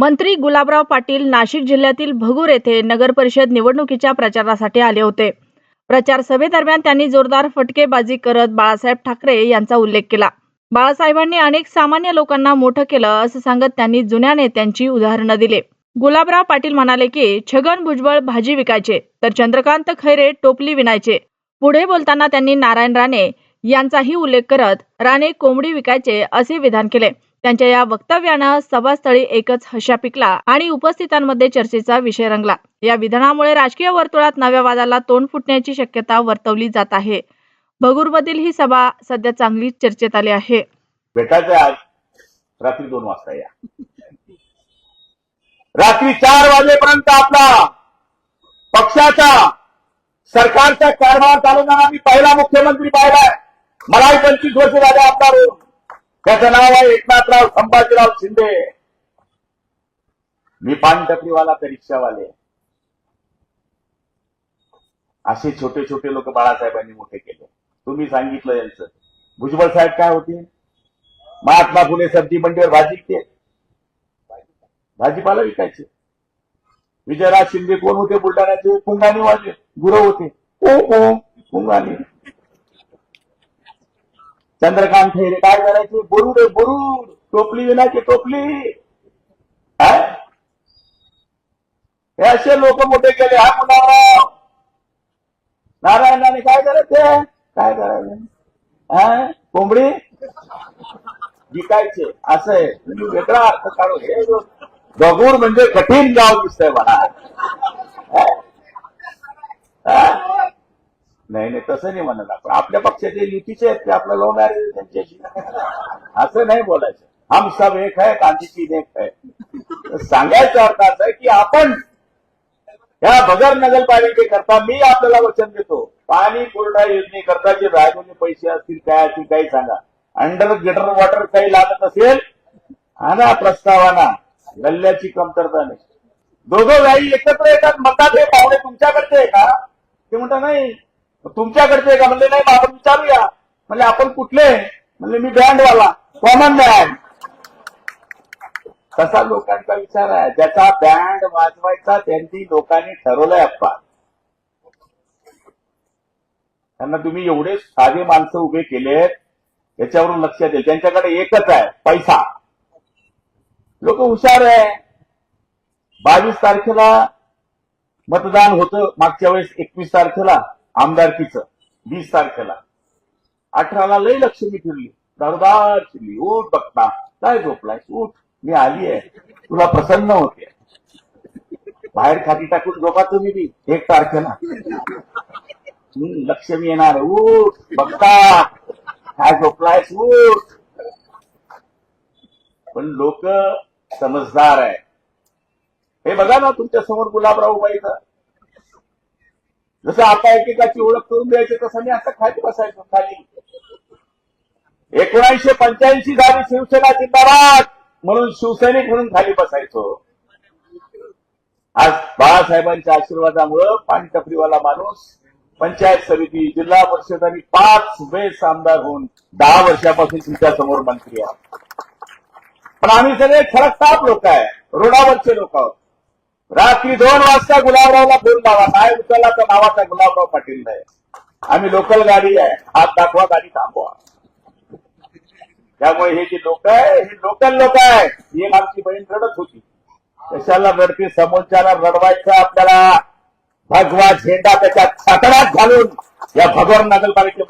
मंत्री गुलाबराव पाटील नाशिक जिल्ह्यातील भगूर येथे नगर परिषद निवडणुकीच्या प्रचारासाठी आले होते. प्रचार सभेदरम्यान त्यांनी जोरदार फटकेबाजी करत बाळासाहेब ठाकरे यांचा उल्लेख केला. बाळासाहेबांनी अनेक सामान्य लोकांना मोठं केलं असं सांगत त्यांनी जुन्या नेत्यांची उदाहरणं दिली. गुलाबराव पाटील म्हणाले की छगन भुजबळ भाजी विकायचे तर चंद्रकांत खैरे टोपली विणायचे. पुढे बोलताना त्यांनी नारायण राणे यांचाही उल्लेख करत राणे कोंबडी विकायचे असे विधान केले. त्यांच्या या वक्तव्यानं सभास्थळी एकच हशा पिकला आणि उपस्थितांमध्ये चर्चेचा विषय रंगला. या विधानामुळे राजकीय वर्तुळात नव्या वादाला तोंड फुटण्याची शक्यता वर्तवली जात आहे. भगूरमधील ही सभा सध्या चांगली चर्चेत आली आहे. भेटायचंय आज. रात्री दोन वाजता या. रात्री चार वाजेपर्यंत आपला पक्षाचा सरकारचा कारभार चालवताना मी पहिला मुख्यमंत्री पाहिलाय. मलाही पंचवीस वर्ष झाले आपला होऊन त्याचं नाव आहे एकनाथराव संभाजीराव शिंदे. मी पानटपरीवाला तर रिक्षावाले. असे छोटे छोटे लोक बाळासाहेबांनी मोठे केले. तुम्ही सांगितलं यांचं. भुजबळ साहेब काय होते? महात्मा फुले सब्जी मंडीवर भाजी ते भाजीपाला विकायचे. विजयराज शिंदे कोण होते? बुलढाण्याचे. पुंगाने वाजे गुरव होते. ओ ओ पुंगाने चंद्रकांत खैरे काय करायचे? बरुड बरुड टोपली विनाची टोपली. हे असे लोक मोठे केले हा मुलाराव नारायणाने काय करायचे काय करायचे? हा? कोंबडी? विकायचे असं आहे. तुम्ही वेगळा अर्थ काढू हे गगूर म्हणजे कठीण गाव दिसतंय मला हा? हा? नाही नाही तसं नाही म्हणत आपण. आपल्या पक्षाचे युतीचे आहेत ते आपलं लव्ह मॅरेज त्यांच्याशी. असं नाही बोलायचं. हम सब एक है गांधी तीन एक है. सांगायचा अर्थ असा आहे की आपण या भगर नगरपालिकेकरता मी आपल्याला वचन देतो. पाणी पुरवठा योजनेकरता जे राहिलेले पैसे असतील काय असतील काही सांगा. अंडर गटर वॉटर काही लागत असेल आणा प्रस्तावाना. गल्ल्याची कमतरता नाही. दोघं गाई एकत्र येतात मतात हे पाहुणे तुमच्याकडचे आहे का? ते म्हणतात नाही तुमच्याकडचे का म्हणले नाही आपण विचारूया. म्हणजे आपण कुठले? म्हणजे मी बँडवाला कॉमन बँड तसा लोकांचा विचार आहे. ज्याचा बँड वाजवायचा त्यांनी लोकांनी ठरवलंय अप्पा त्यांना तुम्ही एवढे साधे माणसं उभे केलेत याच्यावरून लक्षात येईल त्यांच्याकडे एकच आहे पैसा. लोक हुशार आहे. बावीस तारखेला मतदान होतं मागच्या वेळेस एकवीस तारखेला. आमदारकीचं वीस तारखेला. अठराला लय लक्ष्मी फिरली दरदार फिरली उठ बघता. काय झोपलाय उठ. मी आली आहे. तुला प्रसन्न होते. बाहेर खाली टाकून झोपा तुम्ही बी. एक तारखेला. लक्ष्मी येणार उठ. बघता. काय झोपलाय उठ. पण लोक समजदार आहे. हे बघा ना तुमच्यासमोर गुलाबराव उभा इथं. जसं आता एकेकाची ओळख करून द्यायची तसं मी असं खाली बसायचो खाली. एकोणीसशे पंच्याऐंशी झाली शिवसेना जिंदाबाद म्हणून शिवसैनिक म्हणून खाली बसायचो. आज बाळासाहेबांच्या आशीर्वादामुळं पाणटपरीवाला माणूस पंचायत समिती जिल्हा परिषद आणि पाच वेळेस आमदार होऊन दहा वर्षापासून तुमच्यासमोर मंत्री आहोत. पण आम्ही सगळे खडकताप लोक आहे रोडावरचे लोक आहोत. रात्री दोन वाजता गुलाबरावला फोन लावा काय उचलला तर नावाचा गुलाबराव पाटील नाही. आम्ही लोकल गाडी आहे. हात दाखवा गाडी थांबवा. त्यामुळे हे जे लोक आहे हे लोकल लोक आहे. ही आमची बहीण रडत होती. कशाला रडते? समोरच्याला रडवायचं आपल्याला. भगवा झेंडा त्याच्या छातडात घालून या भगवान नगरपालिके